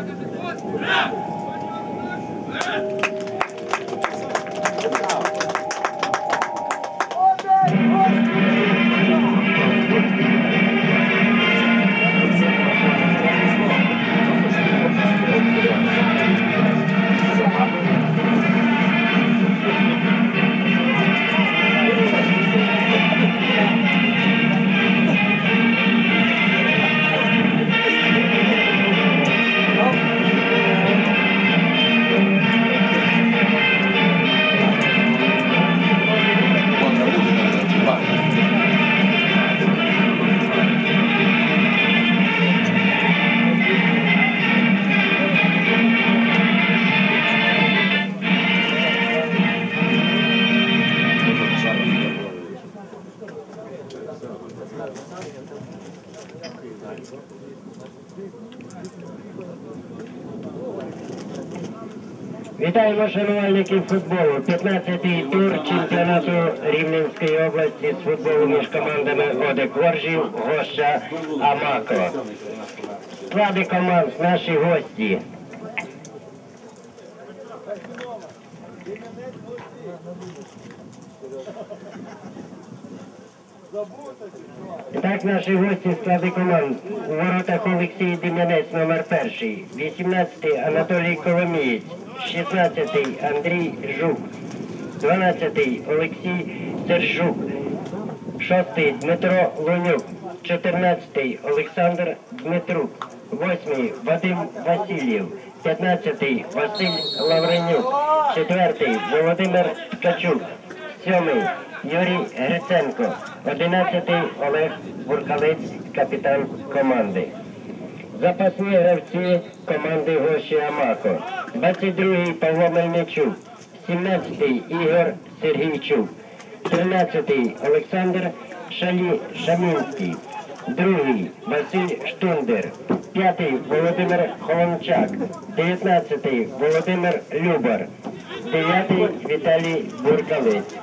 Ура! Шанувальників футболу. 15-й тур чемпіонату Рівненської області з футболу між командами Одек Оржів, Гоща, Амако. Склади команд наші гості. Так, наші гості склади команд. У воротах Олексій Дем'янець, номер перший. 18-й Анатолій Коломієць. 16-й Андрій Жук. 12-й Олексій Сержук. 6-й Дмитро Лунюк. 14-й Олександр Дмитрук. 8-й Вадим Васильєв. 15-й Василь Лавренюк. 4-й Володимир Ткачук. 7-й Юрій Гриценко. 11-й Олег Буркалець, капітан команди. Запасні гравці команди Гоші Амако. 22-й Павло Мельничук. 17-й Ігор Сергійчук. 13-й Олександр Шалі Шамінський. Другий Василь Штундер. П'ятий Володимир Холончак. 19-й Володимир Любар. 9-й Віталій Буркалець.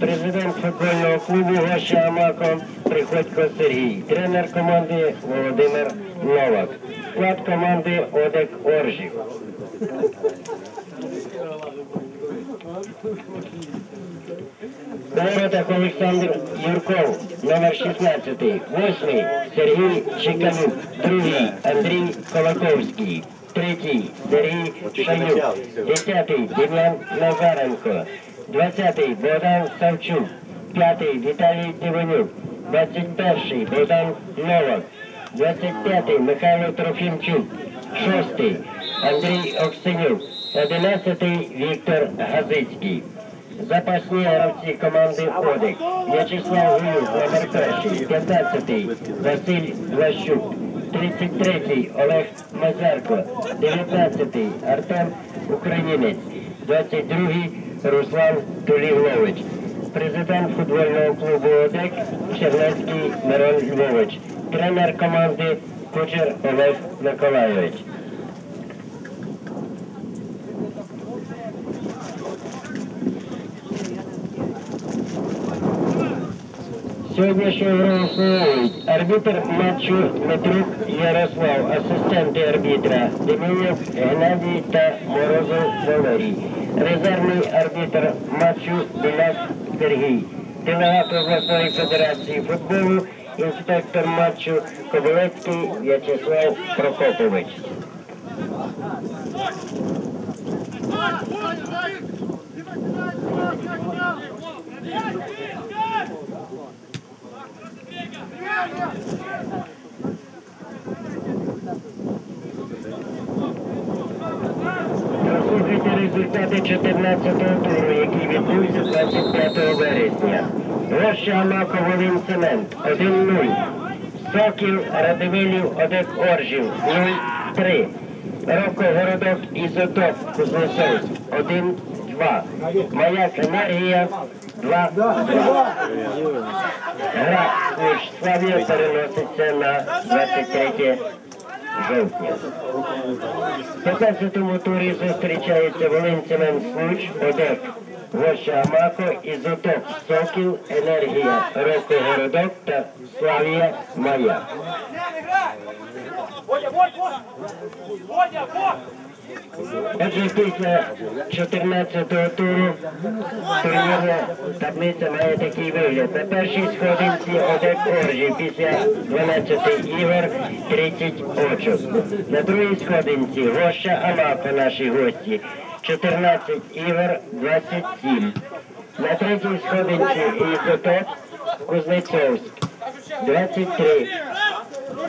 Президент футбольного клубу Гоща Амако Приходько Сергій. Тренер команди Володимир Новак. Склад команди Одек Оржів. Воротах Олександр Юрков, номер 16. Восьмий Сергій Чеканюк. Другий Андрій Колаковський. Третій Сергій Шанюк. Десятий Дем'ян Назаренко. Двадцятий Богдан Савчук. П'ятий Віталій Дивонюк. Двадцять перший Богдан Новак. Двадцять п'ятий Михайло Трофімчук. Шостий Андрій Оксенюк. Одинадцятий Віктор Газицький. Запасні гравці команди Одик. В'ячеслав Гуюк, номер перший, 15-й Василь Влащук, 33-й Олег Мазарко, 19-й Артем Українець, 22-й Руслан Туліглович. Президент футбольного клубу ОДЕК Чернецький Мирон Львович. Тренер команди Кучер Олег Миколайович. Сьогоднішню гру основують арбітр матчу Дмитрук Ярослав, асистенти арбітра Демінюк Геннадій та Морозов Валерій. Резервний арбітр матчу Біляк Сергій. Делегат обласної федерації футболу, інспектор матчу Ковалецький В'ячеслав Прокопович. Прослухайте результати 14-го туру, який відбувся 25 вересня. Роща Амако Волин Цемент 1-0. Сокіл Радивилів Одек Оржів 0-3. Роко Городок Ізотоп Кузнецовськ 1-2. Маяк Енергія 2-2. Гра Курш Славія переноситься на 23 жовтня. В 15-му турі зустрічається Волинцемен Случ, Одек Гоща Амако, Ізотоп Сокіл, Енергія Роко Городок та Славія вот! Отже, після 14-го туру турнірна таблиця має такий вигляд. На першій сходинці Одек Оржі після 12 ігор 30 очок. На другій сходинці Гоща Амако, наші гості, 14 ігор 27. На третій сходинці Ізотоп Кузнецовськ 23.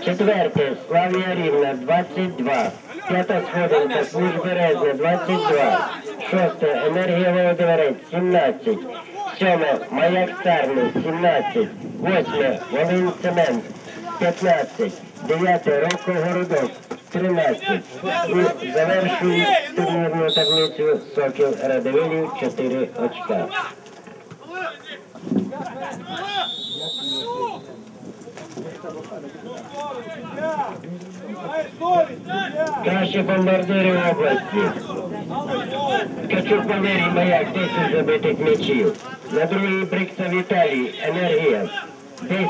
Четверте, Славія Рівна, 22. П'ята сходинка, Служб Березня, 22. Шосте, Енергія Володимирець, 17. Сьоме, Маяк Старний, 17. Восьме, Волинь Цемент, 15. Дев'яте, Роко Городок, 13. І завершує турнірну таблицю Сокіл Радивилів, 4 очка. Кращі бомбардири області. Ткачук Валерій Маяк, 10 забитих м'ячів. На другій Брикса Віталій, Енергія, 10.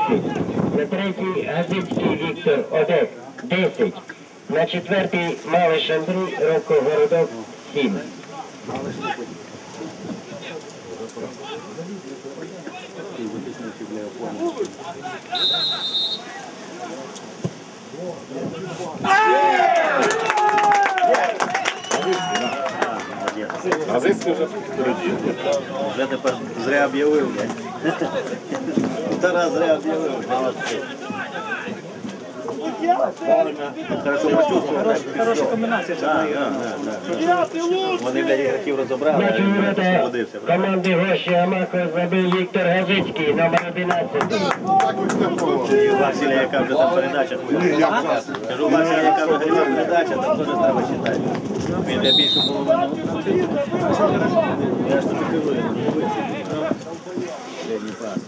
На третій Газицький Віктор, Одек, 10. На четвертій Малиш Андрій, Роко Городок, 7. Газицький вже Вже тепер зря об'явив. Тарас зря об'явив. Молодці. Хорошо почувствував. Хороша комбінація. Вони, блядь, ігроків розібрали, а він ворота команди Гоші Амако забив Віктор Газицький, номер 11. Василя, яка вже там передача. Кажу, Василя, яка вже передача, там теж треба читати. Для більшу половину. Я ж тобі кажу, я не дивився. Средній пас.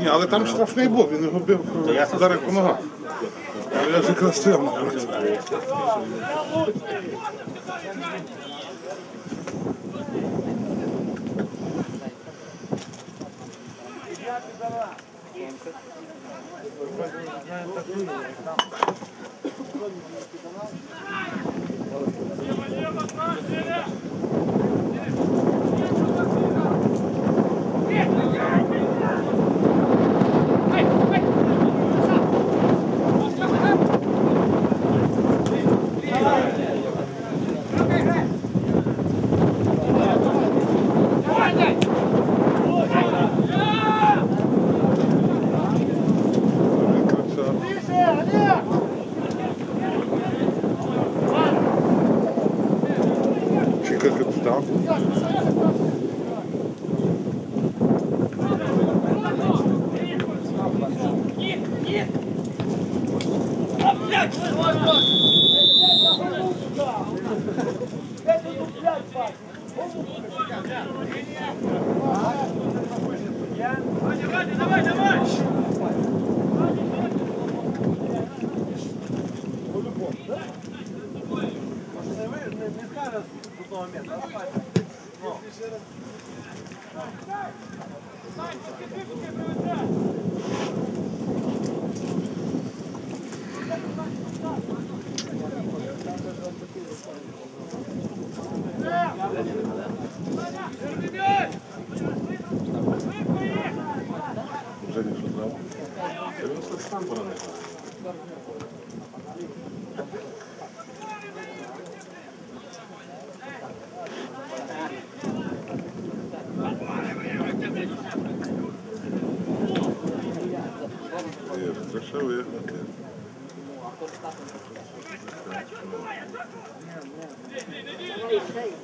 Ні, але там штрафний був, він його бив ногах. Але я ж якраз стояв напроти. Женя,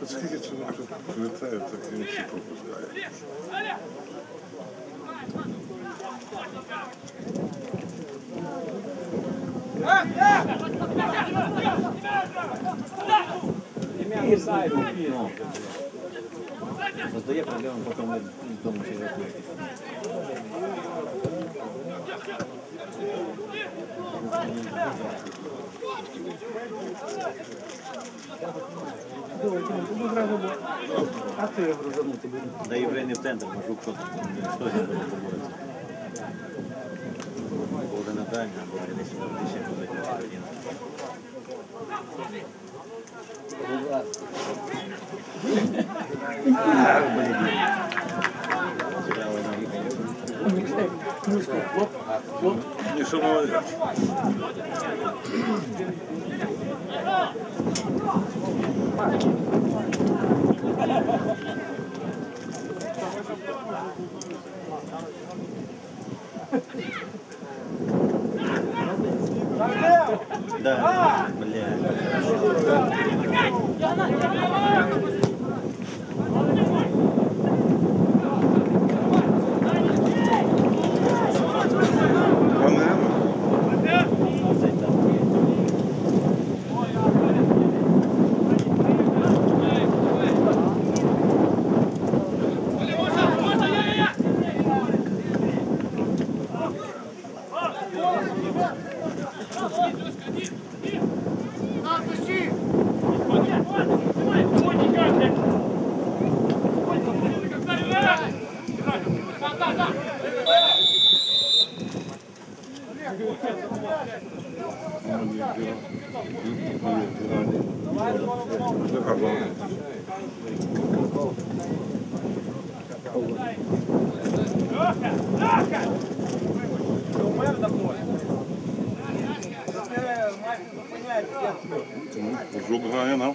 Скільки чоловік прилітає, так він всі пропускає. Создає проблему, потім ми вдома ще рахуємо. Да єврей не в центр, може хто хтось не буде поборотися. Буде на дальня, або десь ще буде один. І що молодець. Да, бля. Жук грає нам.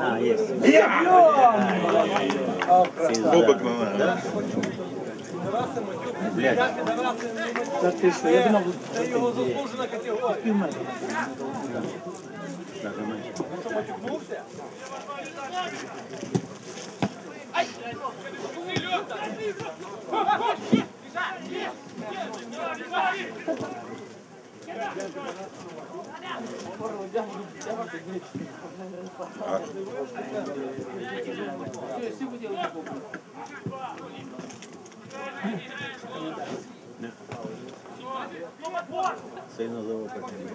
А, є. Кубок на мене. Блядь. Це його заслужена категорія. Даже менше. Що, матюкнувся? Сильно заопитний.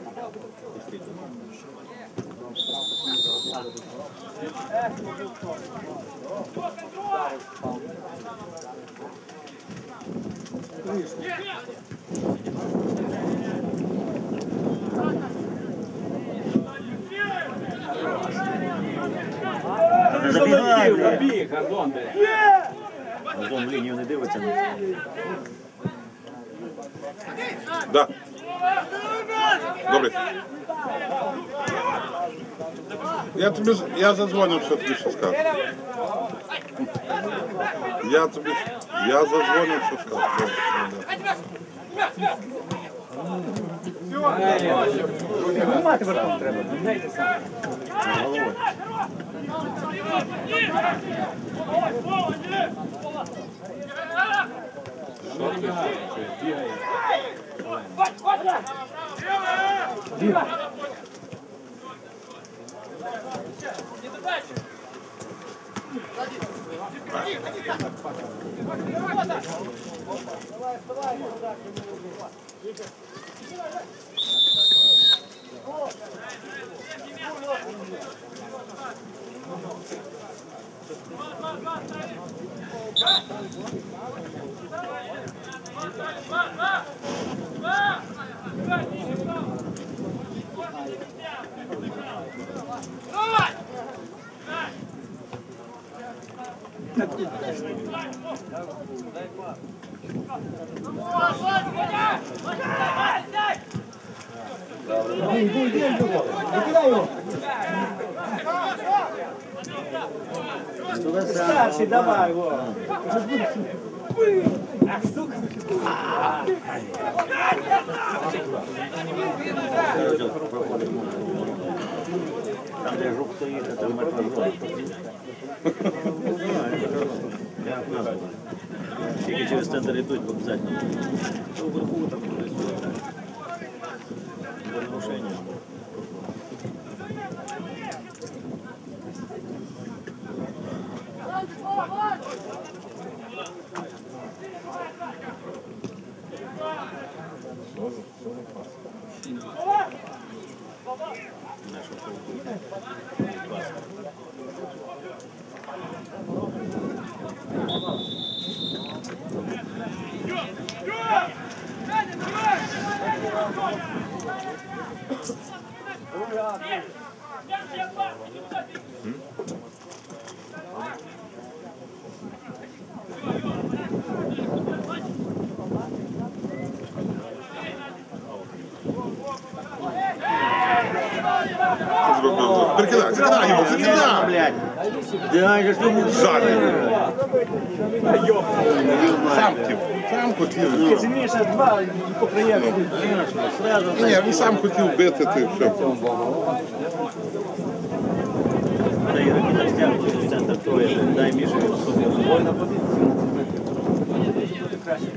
Пустити. Не забігай, блядь. Газон лінію не дивиться. ну. Да. Добре. Я тобі з- я задзвоню, що тобі що скажу. Я тобі я задзвоню, що скажу. Добре, добре. Головой. Что ты делаешь? Дима! Не задача! Давай, вставай, Дай пас. Дай пас. Иди, иди, иди, Андрюха. Не кидай его. Старший, давай его. Ах, сука. Там, где жук стоит, там это жук. Я Только через центр идут, в обязательно. Вверху там, кудись. Ні, він сам хотів бити ти все. Дай Міша собі вольна позиція. Буде краще.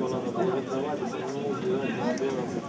Вона буде віддаватися, мені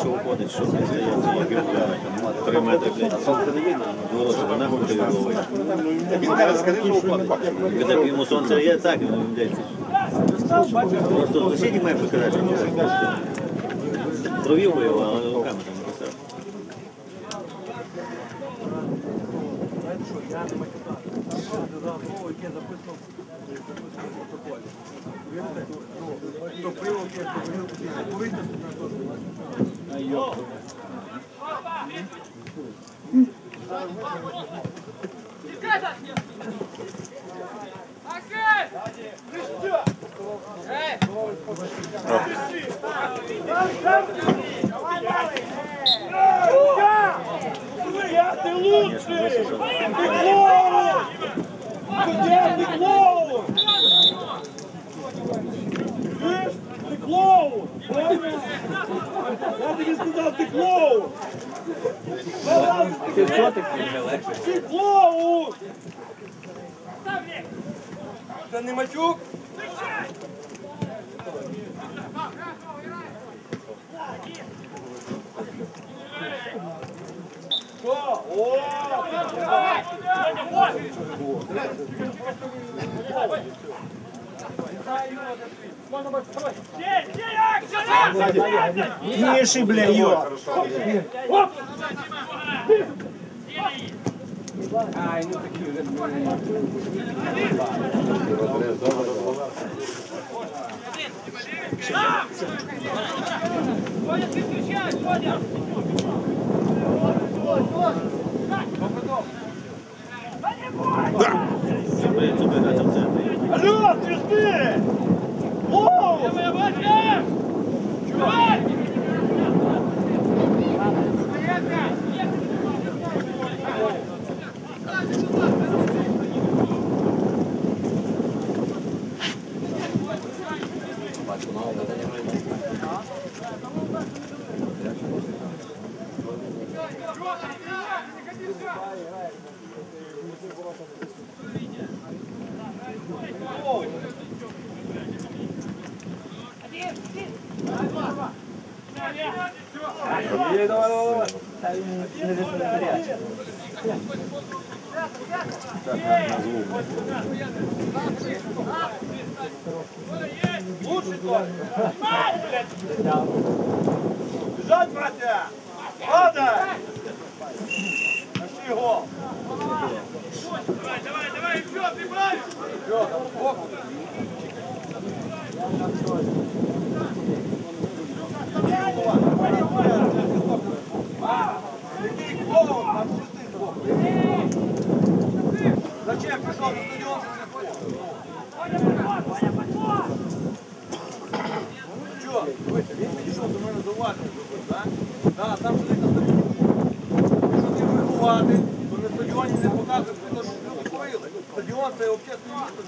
Що уходить, що не стоять, як там три метри, блядь, а сонце не видно, ну, вирочка, вона гуляє головою. Він каже, скажи, що уходить. Він так йому сонце є, так, він, блядь. Просто сусіді мають показати, що не Провів воював, але руками там не поставив. Судья, Я тебе сказал, ты клоун! Ты что Ты клоун! Це не матюк? Що? О! Тише, бля, ё! Ай, ну такие уже... Ходят, ты включаешь, ходят! Yeah. Мать, блядь! Бежать, братья! Падай! Нашли его! Давай, давай, давай, вперед, ты правишь! Вперед, боку! Зачем пришел на стадион? Сидить на стадіоні. Не показують, що люди курили. Стадіон це общественне.